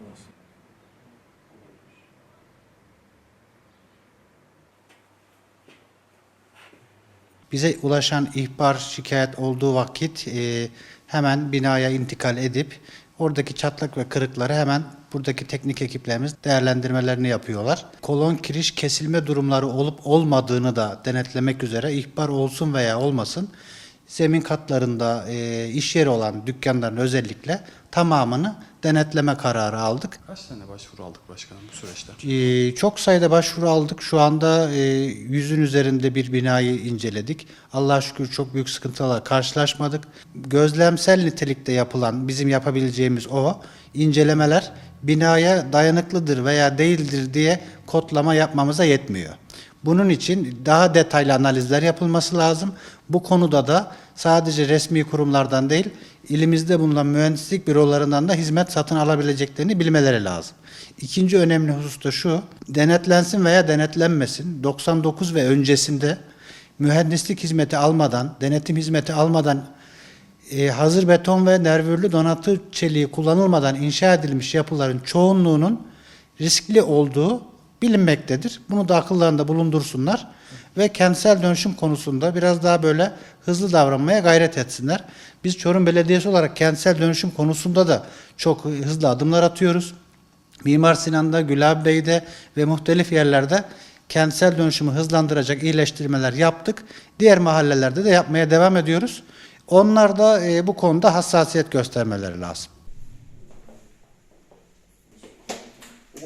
Nasıl? Bize ulaşan ihbar, şikayet olduğu vakit e, hemen binaya intikal edip oradaki çatlak ve kırıkları hemen buradaki teknik ekiplerimiz değerlendirmelerini yapıyorlar. Kolon kiriş kesilme durumları olup olmadığını da denetlemek üzere ihbar olsun veya olmasın zemin katlarında e, iş yeri olan dükkanların özellikle tamamını denetleme kararı aldık. Kaç tane başvuru aldık başkanım bu süreçte? Ee, çok sayıda başvuru aldık. Şu anda e, yüzün üzerinde bir binayı inceledik. Allah'a şükür çok büyük sıkıntılarla karşılaşmadık. Gözlemsel nitelikte yapılan, bizim yapabileceğimiz o incelemeler binaya dayanıklıdır veya değildir diye kodlama yapmamıza yetmiyor. Bunun için daha detaylı analizler yapılması lazım. Bu konuda da sadece resmi kurumlardan değil, ilimizde bulunan mühendislik bürolarından da hizmet satın alabileceklerini bilmeleri lazım. İkinci önemli husus da şu, denetlensin veya denetlenmesin, 99 ve öncesinde mühendislik hizmeti almadan, denetim hizmeti almadan e, hazır beton ve nervürlü donatı çeliği kullanılmadan inşa edilmiş yapıların çoğunluğunun riskli olduğu bilinmektedir. Bunu da akıllarında bulundursunlar ve kentsel dönüşüm konusunda biraz daha böyle hızlı davranmaya gayret etsinler. Biz Çorum Belediyesi olarak kentsel dönüşüm konusunda da çok hızlı adımlar atıyoruz. Mimar Sinan'da, Gülab Bey'de ve muhtelif yerlerde kentsel dönüşümü hızlandıracak iyileştirmeler yaptık. Diğer mahallelerde de yapmaya devam ediyoruz. Onlar da e, bu konuda hassasiyet göstermeleri lazım.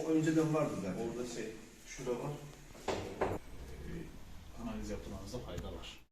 O önceden vardı zaten. Orada şey, şurada var. analiz yapılmanızda fayda var.